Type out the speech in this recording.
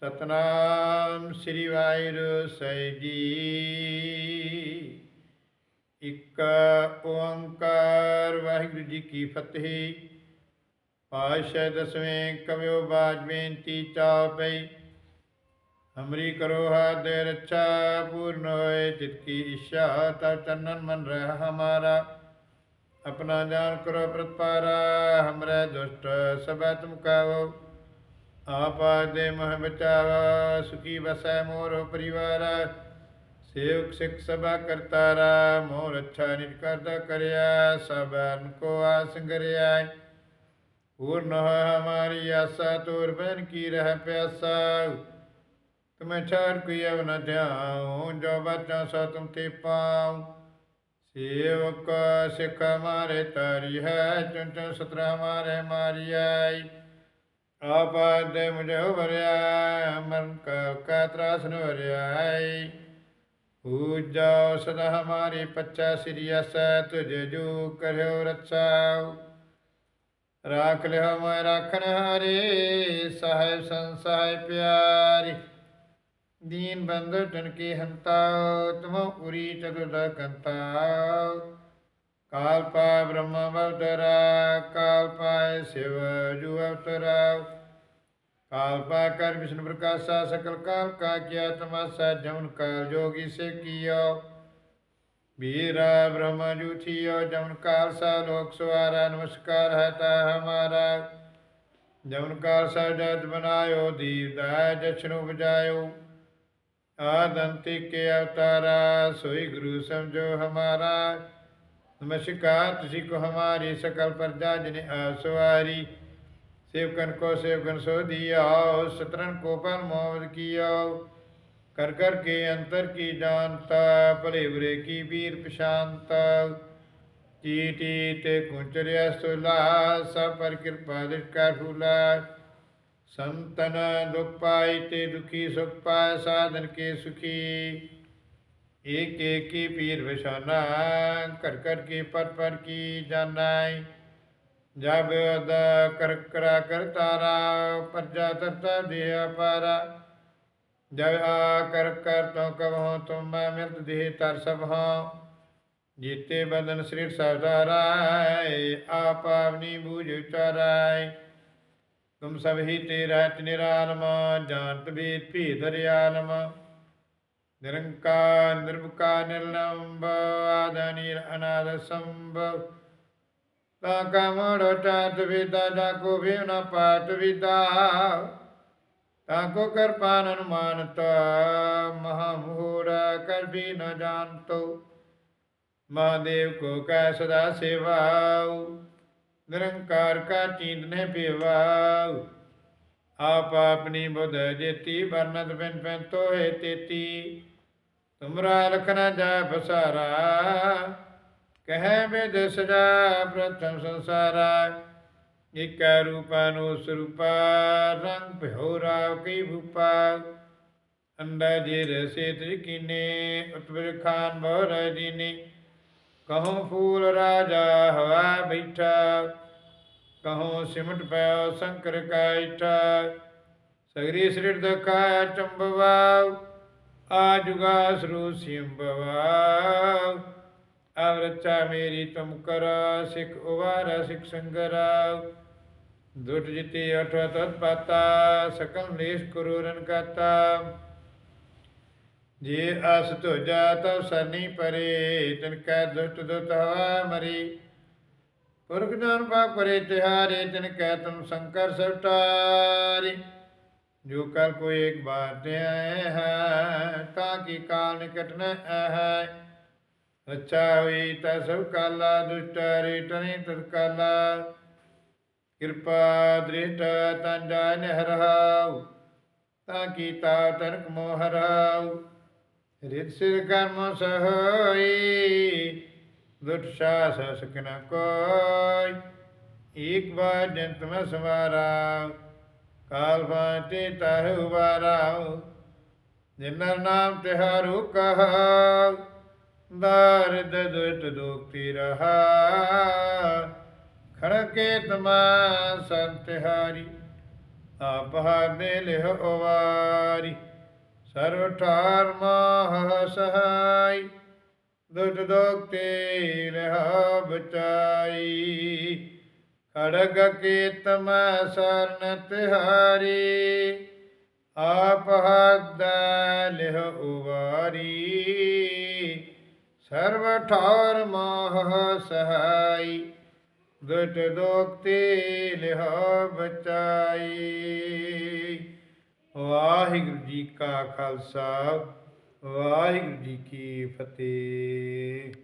ਸਤਨਾਮ ਸ੍ਰੀ ਵਾਹਿਗੁਰੂ ਸਾਹਿਬ ਜੀ। ਇੱਕ ਓੰਕਾਰ, ਵਾਹਿਗੁਰੂ ਜੀ ਕੀ ਫਤਿਹ। ਪਾਸ਼ਾ ਦਸਵੇਂ ਕਵਿਓ ਬਾਜ ਬੇਨਤੀ ਚਾਉ ਪਈ ਹਮਰੀ ਕਰੋ ਹਾਥ ਰੱਛਾ, ਪੂਰਨ ਹੋਏ ਜਿਤ ਕੀ ਇੱਛਾ ਤਬ ਚੰਨਨ ਮਨ ਰਹਿ ਹਮਾਰਾ। ਆਪਣਾ ਜਾਨ ਕਰੋ ਪ੍ਰਤਪਾਰਾ, ਹਮਰੇ ਦੁਸ਼ਟ ਸਭੈ ਤੁਮ ਕਾਵੋ। ਆਪਾ ਦੇ ਮਹ ਬਚਾਵਾ ਸੁਖੀ ਵਸੈ ਮੋਰ ਪਰਿਵਾਰ। ਸੇਵਕ ਸਿੱਖ ਸਭਾ ਕਰਤਾਰਾ, ਮੋਰ ਅੱਛਾ ਨਿਜ ਕਰਦਾ ਕਰਿਆ ਸਭਨ ਕੋ ਆਸੰਗਰਿਆ ਪੂਰਨ ਹਮਾਰੀ ਆਸਾ, ਤੋਰ ਬਨ ਕੀ ਰਹਿ ਪਿਆਸਾ। ਤੁਮੇ ਛਾੜ ਕੋਈ ਅਵ ਨ ਧਿਆਉ, ਜੋ ਬਚਾ ਸੋ ਤੁਮ ਤੇ ਪਾਉ। ਸੇਵਕ ਸਿੱਖ ਹਮਾਰੇ ਤਾਰੀ ਹੈ ਚੁੰ ਚੁੰ ਸਤਰ ਮਾਰੀ ਆਈ ਆਪਾ ਦੇ ਮੁਝੇ ਵਰਿਆ ਮਨ ਕਾ ਤਰਾਸ ਨ ਵਰਿਆਈ। ਪੂਜਾ ਸਦਾ ਹਮਾਰੀ ਪੱਚਾ ਸ੍ਰੀ ਅਸੈ ਤੁਝ ਜੋ ਕਰਿਓ ਰੱਛਾ ਰਾਖ ਲਿਓ ਮੈਂ ਰਾਖਣ ਹਾਰੇ, ਸਾਹਿਬ ਸੰਸਾਇ ਪਿਆਰੀ। ਦੀਨ ਬੰਧੁ ਜਨ ਕੀ ਹੰਤਾ ਤੁਮ ਉਰੀ ਚਤੁਰਦਾ ਕੰਤਾ ਕਾਲ ਪਾ ਬ੍ਰਹਮ ਬਵਤਰਾ ਕਾਲ ਪਾਏ ਸਿਵ ਜੂ ਅਵਤਰਾ ਕਾਲ ਪਾ ਕਰ ਵਿਸ਼ਨ ਪ੍ਰਕਾਸ਼ਾ ਸਕਲ ਕਾਲ ਕਾ ਕੀਆ ਤਮਾਸਾ ਜਮਨ ਕਾਲ ਜੋਗੀ ਸੇ ਕੀਓ ਵੀਰਾ ਬ੍ਰਹਮ ਜੂਠਿਓ ਜਮਨ ਕਾਲ ਸਾ ਲੋਕ ਸਵਾਰਾ ਨਮਸਕਾਰ ਹੈ ਤਾ ਹਮਾਰਾ ਜਮਨ ਕਾਲ ਸਾ ਜਤ ਬਨਾਇਓ ਦੀਪ ਦਾ ਜਛਨੁ ਬਜਾਇਓ ਆਦੰਤੀ ਅਵਤਾਰਾ ਸੋਈ ਗੁਰੂ ਸਮਝੋ ਹਮਾਰਾ नमस्कार तुझी को हमारी सकल प्रजा जिन असवारी सेवकन को सेवकन सो दिया सतरन को पर मोहम्मद किया कर कर के अंतर की जानता भले बुरे की वीर प्रशांता चीटी ते कुंचरिया सुला सब पर कृपा दृष्टा फूला संतन दुख पाई ते दुखी सुख पाए साधन के सुखी एक एक की पीर बसाना कर कर की पर पर की जानाई जब अदा कर करा कर तारा प्रजा तरता दिया पारा जब आ कर कर तो कब हो तुम मैं मिलत देह तर सब हो जीते बदन शरीर सवधाराय आप अपनी बूझ उचाराय तुम सब ही तेरा निरालम जानत वेद भी दरियालम ਨਿਰੰਕਾਰ ਨਿਰਭਕਾਰ ਨਿਰਲੰਬ ਆਦਨੀਰ ਅਨਾਦ ਸੰਭਵ ਤਾ ਕਮੜੋ ਚਾਤ ਵਿਦਾ ਜਾ ਕੋ ਵੀ ਨ ਪਾਤ ਵਿਦਾ ਤਾ ਕੋ ਕਰਪਾਨ ਅਨੁਮਾਨਤ ਮਹਾ ਕਰ ਵੀ ਨ ਜਾਣਤੋ ਮਹਾਦੇਵ ਕੋ ਕੈ ਸਦਾ ਸੇਵਾਉ ਨਿਰੰਕਾਰ ਕਾ ਚੀਂਦ ਨੇ ਪੇਵਾਉ ਆਪ ਆਪਣੀ ਬੁਧ ਜੇਤੀ ਵਰਨਤ ਬਿਨ ਪੈਨ ਤੋਏ ਤੇਤੀ ਤੁਮਰਾ ਲਖਨਾ ਜਾ ਫਸਾਰਾ ਕਹੈ ਬਿਦ ਸਜਾ ਪ੍ਰਥਮ ਸੰਸਾਰਾ। ਇਕ ਰੂਪਾ ਨੂੰ ਸਰੂਪਾ, ਰੰਗ ਭਇਓ ਰਾਵ ਕੀ ਭੂਪਾ। ਅੰਡਾ ਜੀ ਰਸੇ ਤ੍ਰਿਕੀਨੇ ਉਤਵਰ ਖਾਨ ਬੋਰ ਦੀਨੇ ਕਹੋ ਫੂਲ ਰਾਜਾ ਹਵਾ ਬੈਠਾ, ਕਹੋ ਸਿਮਟ ਪਿਆ ਸ਼ੰਕਰ ਕਾਇਠਾ। ਸਗਰੀ ਸ੍ਰਿੜ ਦਖਾ ਚੰਬਵਾ ਆ ਜੁਗਾ ਸਰੂ ਸਿੰਬਵਾ ਅਵਰਚਾ ਮੇਰੀ ਤੁਮ ਕਰ, ਸਿਖ ਉਵਾਰਾ, ਸਿਖ ਸੰਗਰਾ। ਦੁਟ ਜਿਤੇ ਅਠ ਤਤ ਪਾਤਾ, ਸਕਲ ਨੇਸ਼ ਕਰੂਰਨ ਕਾਤਾ ਜੇ ਅਸ ਤੁਜਾ ਤਵ ਸਰਨੀ ਪਰੇ, ਤਿਨ ਕੈ ਦੁਸ਼ਟ ਦੁਤ ਹਵਾ ਮਰੀ। ਪੁਰਖ ਜਨ ਪਰੇ ਤਿਹਾਰੇ, ਤਿਨ ਕੈ ਤੁਮ ਸੰਕਰ ਸਟਾਰੀ ਜੋ ਕਲ ਕੋ ਇੱਕ ਬਾਰ ਤੇ ਆਏ ਹੈ ਤਾਂ ਕੀ ਕਾਲ ਨਿਕਟ ਨ ਹੈ ਅੱਛਾ ਹੋਈ ਤਾ ਸਭ ਕਾਲਾ ਦੁਸ਼ਟ ਰੇਟਨੇ ਤਤ ਕਾਲਾ ਕਿਰਪਾ ਦ੍ਰਿਸ਼ਟ ਤਨ ਜਾਇ ਹਰਾਉ ਤਾਂ ਕੀ ਤਾ ਤਨਕ ਮੋਹ ਹਰਾਉ ਰਿਤ ਸਿਰ ਕਰਮ ਸਹੋਈ ਦੁਟ ਸਾਸ ਕਾਲ ਫਾਂਤੇ ਤਹਿ ਉਬਾਰਾ ਜਿਨਰ ਨਾਮ ਤਿਹਾਰੂ ਕਹਾ ਦਰਦ ਦੁਟ ਦੁਖਤੀ ਰਹਾ ਖੜਕੇ ਤਮਾ ਸੰਤਿਹਾਰੀ ਆਪ ਹਾਦੇ ਲਿਹ ਉਵਾਰੀ, ਸਰਵ ਠਾਰ ਮਾਹ ਸਹਾਈ ਦੁਟ ਦੋਖ ਰਹਾ ਬਚਾਈ। ਖੜਗ ਕੀਤਮ ਸਰਨ ਤਿਹਾਰੀ, ਆਪ ਹੱਦ ਲਿਹ ਉਵਾਰੀ। ਸਰਵ ਠਾਰ ਮਾਹ ਸਹਾਈ ਦੁਟ ਦੋਖ ਤੇ ਲਿਹ ਬਚਾਈ। ਵਾਹਿਗੁਰੂ ਜੀ ਕਾ ਖਾਲਸਾ, ਵਾਹਿਗੁਰੂ ਜੀ ਕੀ ਫਤਿਹ।